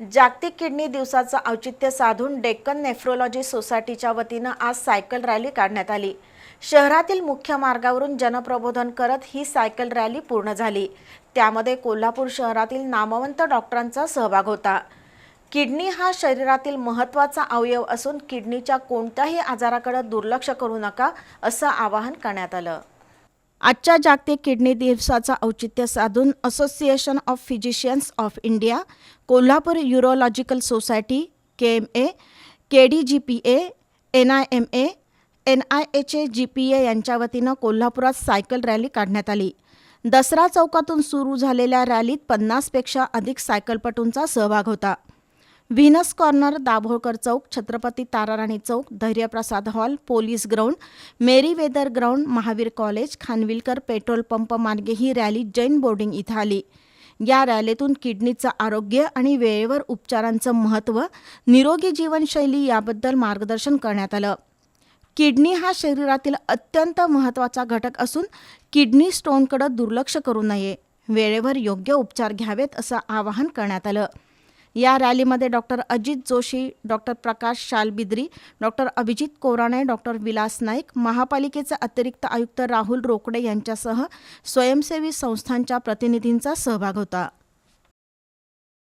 जागतिक किडनी दिवसाचं औचित्य साधून डेक्कन नेफ्रोलॉजी सोसायटीच्या वतीनं आज सायकल रॅली काढण्यात आली. शहरातील मुख्य मार्गावरून जनप्रबोधन करत ही सायकल रॅली पूर्ण झाली. त्यामध्ये कोल्हापूर शहरातील नामवंत डॉक्टरांचा सहभाग होता. किडनी हा शरीरातील महत्त्वाचा अवयव असून किडनीच्या कोणत्याही आजाराकडे दुर्लक्ष करू नका असं आवाहन करण्यात आलं. आजच्या जागतिक किडनी दिवसाचं औचित्य साधून association of physicians of India Kolhapur urological society K M A K D G P A N I M A N I H A G P A यांच्या वतीनं कोल्हापुरात सायकल रॅली काढण्यात आली. दसरा चौकातून सुरू झालेल्या रॅलीत पन्नासपेक्षा अधिक सायकलपटूंचा सहभाग होता. व्हिनस कॉर्नर दाभोळकर चौक छत्रपती ताराराणी चौक Dhairyaprasad hall police ground Merry Weather ground Mahavir college Khanvilkar petrol pump मार्गे ही रॅली जैन बोर्डिंग इथं आली. या रॅलीतून किडनीचं आरोग्य आणि वेळेवर उपचारांचं महत्त्व निरोगी जीवनशैली याबद्दल मार्गदर्शन करण्यात आलं. किडनी हा शरीरातील अत्यंत महत्त्वाचा घटक असून किडनी स्टोनकडं दुर्लक्ष करू नये. वेळेवर योग्य उपचार घ्यावेत असं आवाहन करण्यात आलं. या रॅलीमध्ये doctor Ajit Joshi doctor Prakash Shalbidri doctor Abhijit Korane doctor Vilas Naik महापालिकेचे अतिरिक्त आयुक्त राहुल रोकडे यांच्यासह स्वयंसेवी संस्थांच्या प्रतिनिधींचा सहभाग होता.